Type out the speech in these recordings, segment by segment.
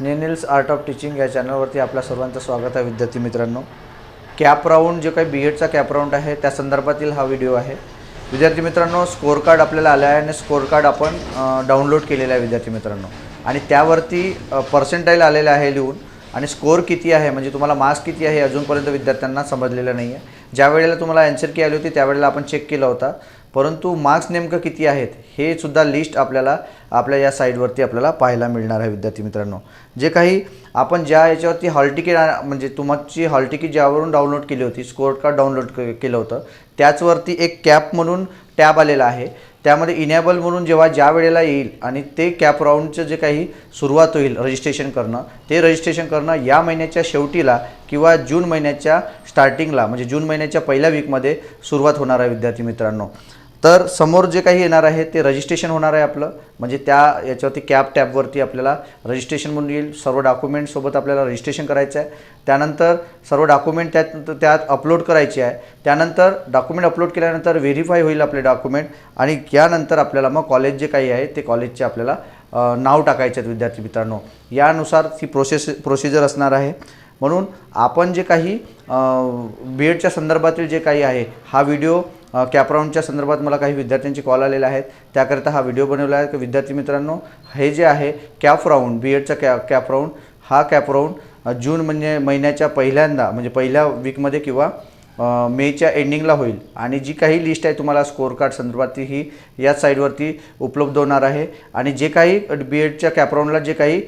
स्नेनिल्स art of teaching या चॅनलवरती आपल्या सर्वांचं स्वागत आहे विद्यार्थी मित्रांनो. कॅप राऊंड जे काही बी एडचा कॅप राऊंड आहे त्या संदर्भातील हा व्हिडिओ आहे. विद्यार्थी मित्रांनो स्कोअर कार्ड आपल्याला आलं आहे आणि स्कोअर कार्ड आपण डाउनलोड केलेलं आहे विद्यार्थी मित्रांनो. आणि त्यावरती पर्सेंटाईल आलेलं आहे लिहून आणि स्कोअर किती आहे म्हणजे तुम्हाला मार्क्स किती आहे अजूनपर्यंत विद्यार्थ्यांना समजलेलं नाही आहे ज्या वेळेला तुम्हाला अँसर की आली होती त्यावेळेला आपण चेक केला होता. परंतु मार्क्स नेमकं किती आहेत हे सुद्धा लिस्ट आपल्याला आपल्या या साईडवरती आपल्याला पाहायला मिळणार आहे विद्यार्थी मित्रांनो. जे काही आपण ज्या याच्यावरती हॉल तिकीट म्हणजे तुमची हॉल तिकीट ज्यावरून डाउनलोड केली होती स्कोअर कार्ड डाउनलोड केलं होतं त्याचवरती एक कॅप म्हणून टॅब आलेला आहे. त्यामध्ये इनेबल म्हणून जेव्हा ज्या वेळेला येईल आणि ते कॅप राऊंडचं जे काही सुरुवात होईल रजिस्ट्रेशन करणं ते रजिस्ट्रेशन करणं या महिन्याच्या शेवटीला किंवा जून महिन्याच्या स्टार्टिंगला म्हणजे जून महिन्याच्या पहिल्या वीकमध्ये सुरुवात होणार आहे विद्यार्थी मित्रांनो. तर समोर जे काही येणार आहे ते रजिस्ट्रेशन होणार आहे आपलं. म्हणजे त्या याच्यावरती कॅब टॅबवरती आपल्याला रजिस्ट्रेशन म्हणून येईल. सर्व डॉक्युमेंटसोबत आपल्याला रजिस्ट्रेशन करायचं आहे. त्यानंतर सर्व डॉक्युमेंट त्यात त्यात अपलोड करायचे आहे. त्यानंतर डॉक्युमेंट अपलोड केल्यानंतर व्हेरीफाय होईल आपले डॉक्युमेंट आणि यानंतर आपल्याला मग कॉलेज जे काही आहे ते कॉलेजचे आपल्याला नाव टाकायचे आहेत विद्यार्थी मित्रांनो. यानुसार ती प्रोसेस प्रोसिजर असणार आहे. म्हणून आपण जे काही बी एडच्या संदर्भातील जे काही आहे हा व्हिडिओ कॅपराऊंडच्या संदर्भात मला काही विद्यार्थ्यांचे कॉल आलेले आहेत. त्याकरिता हा व्हिडिओ बनवला आहे. की विद्यार्थी मित्रांनो हे जे आहे कॅपराऊंड बी एडचा कॅ कॅपराऊंड हा कॅपराऊंड जून म्हणजे महिन्याच्या पहिल्यांदा म्हणजे पहिल्या वीकमध्ये किंवा मेच्या एंडिंगला होईल. आणि जी काही लिस्ट आहे तुम्हाला स्कोअर कार्ड संदर्भात ही याच साईडवरती उपलब्ध होणार आहे. आणि जे काही बी एडच्या कॅपराऊंडला जे काही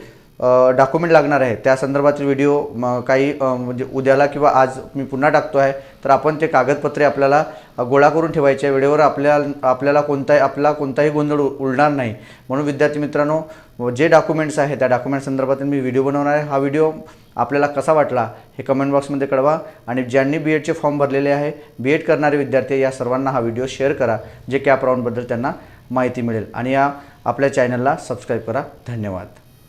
डॉक्युमेंट लागणार आहे. त्या संदर्भातील व्हिडिओ काही म्हणजे उद्याला किंवा आज मी पुन्हा टाकतो आहे. तर आपण ते कागदपत्रे आपल्याला गोळा करून ठेवायचे वेळेवर आपल्या आपल्याला कोणताही आपला कोणताही गोंधळ उडणार नाही. म्हणून विद्यार्थी मित्रांनो जे डॉक्युमेंट्स आहे त्या डॉक्युमेंट संदर्भात मी व्हिडिओ बनवणार आहे. हा व्हिडिओ आपल्याला कसा वाटला हे कमेंट बॉक्समध्ये कळवा. आणि ज्यांनी बी एडचे फॉर्म भरलेले आहे बी एड करणारे विद्यार्थी या सर्वांना हा व्हिडिओ शेअर करा जे कॅप राऊंडबद्दल त्यांना माहिती मिळेल. आणि या आपल्या चॅनलला सबस्क्राईब करा. धन्यवाद.